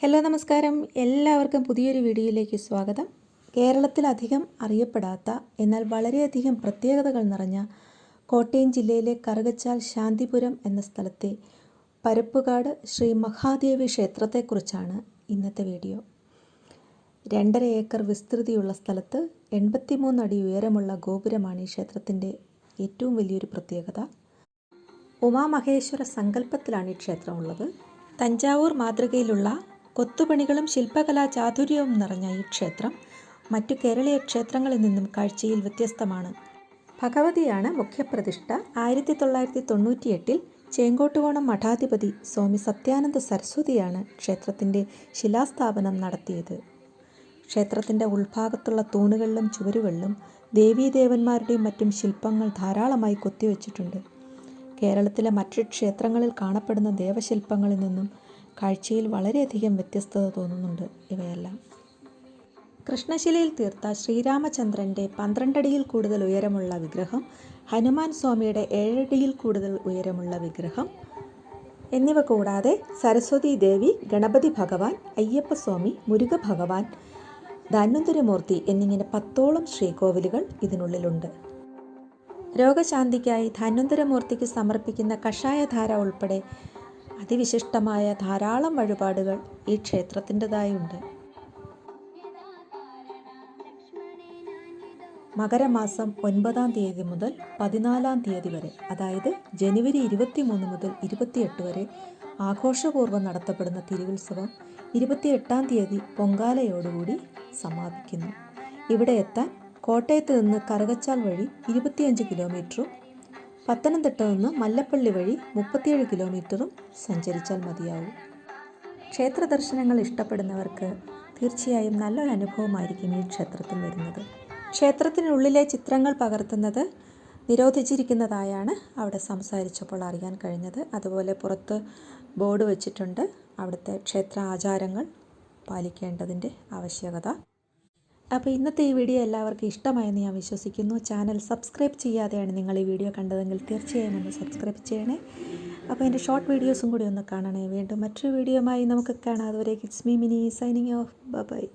Hello നമസ്കാരം. എല്ലാവർക്കും പുതിയൊരു വീഡിയോയിലേക്ക് സ്വാഗതം. കേരളത്തിലധികം അറിയപ്പെടാത്ത എന്നാൽ വളരെയധികം പ്രത്യേകതകൾ നിറഞ്ഞ കോട്ടയം ജില്ലയിലെ കറുകച്ചാൽ ശാന്തിപുരം എന്ന സ്ഥലത്തെ പരപ്പുകാട് ശ്രീ മഹാദേവി ക്ഷേത്രത്തെക്കുറിച്ചാണ് ഇന്നത്തെ വീഡിയോ. രണ്ടര ഏക്കർ വിസ്തൃതിയുള്ള സ്ഥലത്ത് എൺപത്തിമൂന്നടി ഉയരമുള്ള ഗോപുരമാണ് ഈ ക്ഷേത്രത്തിന്റെ ഏറ്റവും വലിയൊരു പ്രത്യേകത. ഉമാമഹേശ്വര സങ്കല്പത്തിലാണ് ഈ ക്ഷേത്രമുള്ളത്. തഞ്ചാവൂർ മാതൃകയിലുള്ള കൊത്തുപണികളും ശില്പകലാ ചാതുര്യവും നിറഞ്ഞ ഈ ക്ഷേത്രം മറ്റു കേരളീയ ക്ഷേത്രങ്ങളിൽ നിന്നും കാഴ്ചയിൽ വ്യത്യസ്തമാണ്. ഭഗവതിയാണ് മുഖ്യപ്രതിഷ്ഠ. ആയിരത്തി തൊള്ളായിരത്തി തൊണ്ണൂറ്റിയെട്ടിൽ ചേങ്കോട്ടുകോണം മഠാധിപതി സ്വാമി സത്യാനന്ദ സരസ്വതിയാണ് ക്ഷേത്രത്തിന്റെ ശിലാസ്ഥാപനം നടത്തിയത്. ക്ഷേത്രത്തിന്റെ ഉൾഭാഗത്തുള്ള തൂണുകളിലും ചുവരുകളിലും ദേവീദേവന്മാരുടെയും മറ്റും ശില്പങ്ങൾ ധാരാളമായി കൊത്തിവെച്ചിട്ടുണ്ട്. കേരളത്തിലെ മറ്റു ക്ഷേത്രങ്ങളിൽ കാണപ്പെടുന്ന ദേവശില്പങ്ങളിൽ നിന്നും കാഴ്ചയിൽ വളരെയധികം വ്യത്യസ്തത തോന്നുന്നുണ്ട് ഇവയെല്ലാം. കൃഷ്ണശിലയിൽ തീർത്ത ശ്രീരാമചന്ദ്രന്റെ പന്ത്രണ്ടടിയിൽ കൂടുതൽ ഉയരമുള്ള വിഗ്രഹം ഹനുമാൻ സ്വാമിയുടെ ഏഴടിയിൽ കൂടുതൽ ഉയരമുള്ള വിഗ്രഹം എന്നിവ കൂടാതെ സരസ്വതി ദേവി ഗണപതി ഭഗവാൻ അയ്യപ്പസ്വാമി മുരുക ഭഗവാൻ ധന്വന്തരമൂർത്തി എന്നിങ്ങനെ പത്തോളം ശ്രീകോവിലുകൾ ഇതിനുള്ളിലുണ്ട്. രോഗശാന്തിക്കായി ധന്വന്തരമൂർത്തിക്ക് സമർപ്പിക്കുന്ന കഷായധാര ഉൾപ്പെടെ അതിവിശിഷ്ടമായ ധാരാളം വഴിപാടുകൾ ഈ ക്ഷേത്രത്തിന്റെതായുണ്ട്. മകരമാസം ഒൻപതാം തീയതി മുതൽ പതിനാലാം തീയതി വരെ അതായത് ജനുവരി ഇരുപത്തിമൂന്ന് മുതൽ ഇരുപത്തിയെട്ട് വരെ ആഘോഷപൂർവം നടത്തപ്പെടുന്ന തിരുവുത്സവം ഇരുപത്തിയെട്ടാം തീയതി പൊങ്കാലയോടുകൂടി സമാപിക്കുന്നു. ഇവിടെ എത്താൻ കോട്ടയത്ത് നിന്ന് കറുകച്ചാൽ വഴി ഇരുപത്തിയഞ്ച് കിലോമീറ്ററും പത്തനംതിട്ട നിന്ന് മല്ലപ്പള്ളി വഴി മുപ്പത്തിയേഴ് കിലോമീറ്ററും സഞ്ചരിച്ചാൽ മതിയാവും. ക്ഷേത്ര ദർശനങ്ങൾ ഇഷ്ടപ്പെടുന്നവർക്ക് തീർച്ചയായും നല്ലൊരു അനുഭവമായിരിക്കും ഈ ക്ഷേത്രത്തിൽ വരുന്നത്. ക്ഷേത്രത്തിനുള്ളിലെ ചിത്രങ്ങൾ പകർത്തുന്നത് നിരോധിച്ചിരിക്കുന്നതായാണ് അവിടെ സംസാരിച്ചപ്പോൾ അറിയാൻ കഴിഞ്ഞത്. അതുപോലെ പുറത്ത് ബോർഡ് വെച്ചിട്ടുണ്ട്. അവിടുത്തെ ക്ഷേത്ര ആചാരങ്ങൾ പാലിക്കേണ്ടതിന്റെ ആവശ്യകത. അപ്പോൾ ഇന്നത്തെ ഈ വീഡിയോ എല്ലാവർക്കും ഇഷ്ടമായെന്ന് ഞാൻ വിശ്വസിക്കുന്നു. ചാനൽ സബ്സ്ക്രൈബ് ചെയ്യാതെയാണ് നിങ്ങൾ ഈ വീഡിയോ കണ്ടതെങ്കിൽ തീർച്ചയായും ഒന്ന് സബ്സ്ക്രൈബ് ചെയ്യണേ. അപ്പോൾ എന്റെ ഷോർട്ട് വീഡിയോസും കൂടി ഒന്ന് കാണണേ. വീണ്ടും മറ്റൊരു വീഡിയോയുമായി നമുക്ക് കാണാം. അതുവരെ it's me Mini signing off. Bye.